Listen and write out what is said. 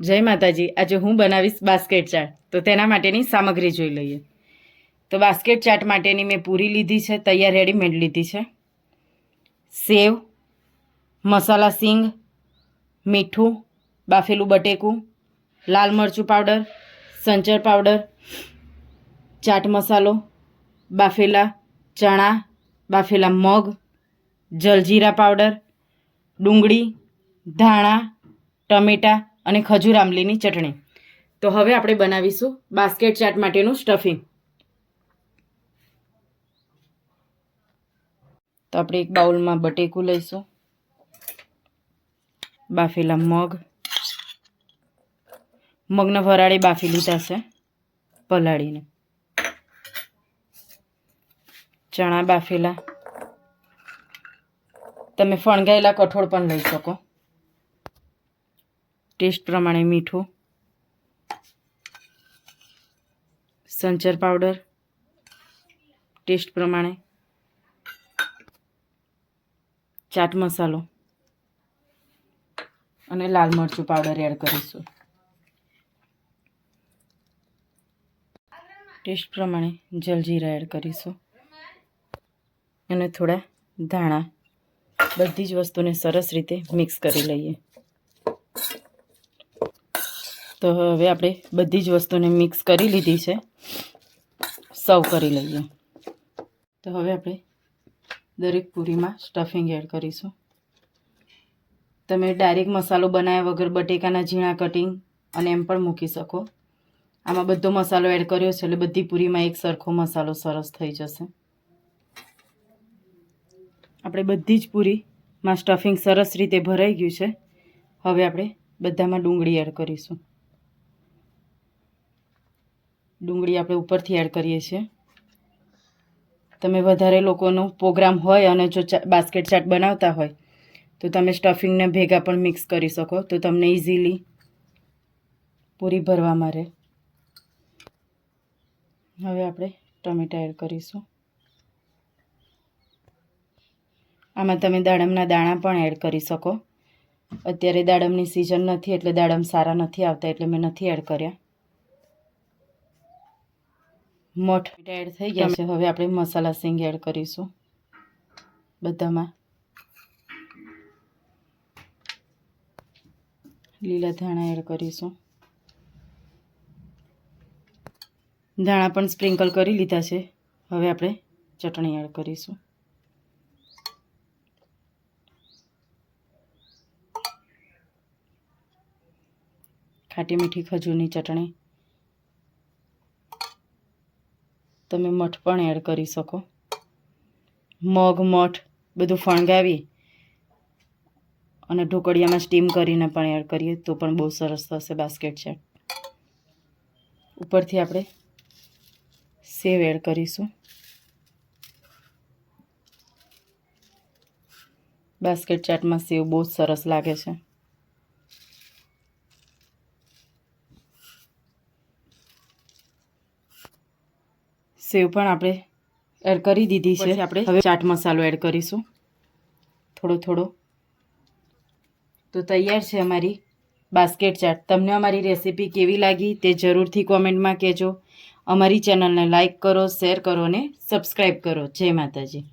જય માતાજી. આજે હું બનાવીશ બાસ્કેટ ચાટ. તો તેના માટેની સામગ્રી જોઈ લઈએ. તો બાસ્કેટ ચાટ માટેની મેં પૂરી લીધી છે, તૈયાર રેડીમેડ લીધી છે. સેવ, મસાલા સિંગ, મીઠું, બાફેલું બટેકું, લાલ મરચું પાવડર, સંચર પાવડર, ચાટ મસાલો, બાફેલા ચણા, બાફેલા મગ, જલજીરા પાવડર, ડુંગળી, ધાણા, ટમેટાં અને ખજૂર આંબલીની ચટણી. તો હવે આપણે બનાવીશું બાસ્કેટ ચાટ માટેનું સ્ટફિંગ. તો આપણે એક બાઉલમાં બટેકું લઈશું. બાફેલા મગ. મગના વરાળે બાફી લીધા છે પલાળીને. ચણા બાફેલા. તમે ફણગાયેલા કઠોળ પણ લઈ શકો. ટેસ્ટ પ્રમાણે મીઠું, સંચર પાવડર, ટેસ્ટ પ્રમાણે, ચાટ મસાલો અને લાલ મરચું પાવડર એડ કરીશું. ટેસ્ટ પ્રમાણે જલજીરા એડ કરીશું. અને થોડા ધાણા, બધી જ વસ્તુને સરસ રીતે મિક્સ કરી લઈએ. તો હવે આપણે બધી જ વસ્તુને મિક્સ કરી લીધી છે. સર્વ કરી લઈએ. તો હવે આપણે દરેક પૂરીમાં સ્ટફિંગ એડ કરીશું. તમે ડાયરેક્ટ મસાલો બનાવ્યા વગર બટેકાના ઝીણા કટિંગ અને એમ પણ મૂકી શકો. આમાં બધો મસાલો એડ કર્યો છે એટલે બધી પૂરીમાં એક સરખો મસાલો સરસ થઈ જશે. આપણે બધી જ પૂરીમાં સ્ટફિંગ સરસ રીતે ભરાઈ ગયું છે. હવે આપણે બધામાં ડુંગળી એડ કરીશું. ડુંગળી આપણે ઉપરથી એડ કરીએ છીએ. તમે વધારે લોકોનો પ્રોગ્રામ હોય અને જો બાસ્કેટ ચાટ બનાવતા હોય, તો તમે સ્ટફિંગને ભેગા પણ મિક્સ કરી શકો. તો તમને ઇઝીલી પૂરી ભરવામાં રહે હવે આપણે ટમેટા એડ કરીશું. આમાં તમે દાડમના દાણા પણ એડ કરી શકો. અત્યારે દાડમની સિઝન નથી એટલે દાડમ સારા નથી આવતા એટલે મેં નથી એડ કર્યા. મઠ એડ થઈ ગયા છે. હવે આપણે મસાલા સિંગ એડ કરીશું. બધામાં. લીલા ધાણા એડ કરીશું. ધાણા પણ સ્પ્રિંકલ કરી લીધા છે. હવે આપણે ચટણી એડ કરીશું. ખાટી મીઠી ખજૂરની ચટણી. તમે મઠ પણ એડ કરી શકો. મગ, મઠ બધું ફણગાવી અને ઢોકળિયામાં સ્ટીમ કરીને પણ એડ કરીએ તો પણ બહુ સરસ થશે બાસ્કેટ છે. ઉપરથી આપણે સેવ એડ કરીશું. બાસ્કેટ ચાટમાં સેવ બહુ જ સરસ લાગે છે. સેવ પણ આપણે એડ કરી દીધી છે. આપણે હવે ચાટ મસાલો એડ કરીશું. થોડો થોડો. તો તૈયાર છે અમારી બાસ્કેટ ચાટ. તમને અમારી રેસીપી કેવી લાગી તે જરૂરથી કોમેન્ટમાં કહેજો. અમારી ચેનલને લાઈક કરો શેર કરો અને સબસ્ક્રાઈબ કરો. જય માતાજી.